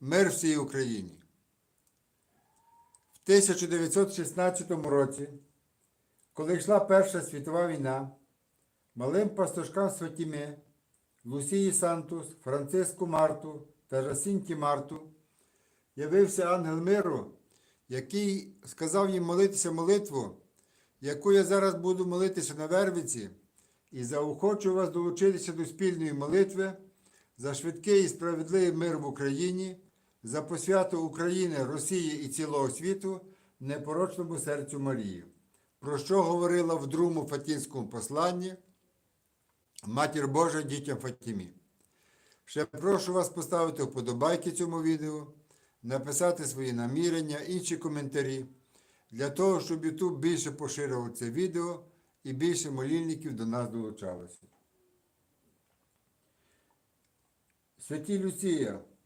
Мир всій Україні. В 1916 році, коли йшла Перша світова війна, малим пастушкам Святіми, Лусії Сантус, Франциску Марту та Жасінті Марту явився ангел миру, який сказав їм молитися молитву, яку я зараз буду молитися на Вервиці, і заохочу вас долучитися до спільної молитви за швидкий і справедливий мир в Україні, за посвяту України, Росії і цілого світу непорочному серцю Марії, про що говорила в другому Фатінському посланні Матір Божа дітям Фатімі. Ще прошу вас поставити вподобайки цьому відео, написати свої намірення, інші коментарі, для того, щоб YouTube більше поширював це відео і більше молільників до нас долучалося. Святі Люція,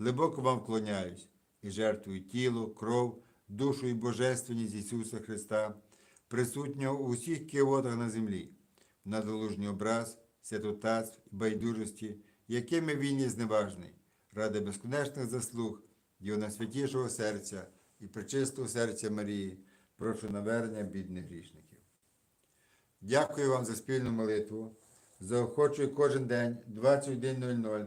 глибоко вам вклоняюсь і жертвую тіло, кров, душу і божественність Ісуса Христа, присутнього у всіх кивотах на землі, на долужній образ, святотатств і байдужості, якими він є зневажний, ради безконечних заслуг Його найсвятішого серця і пречистого серця Марії, прошу навернення бідних грішників. Дякую вам за спільну молитву. Заохочую кожен день 21.00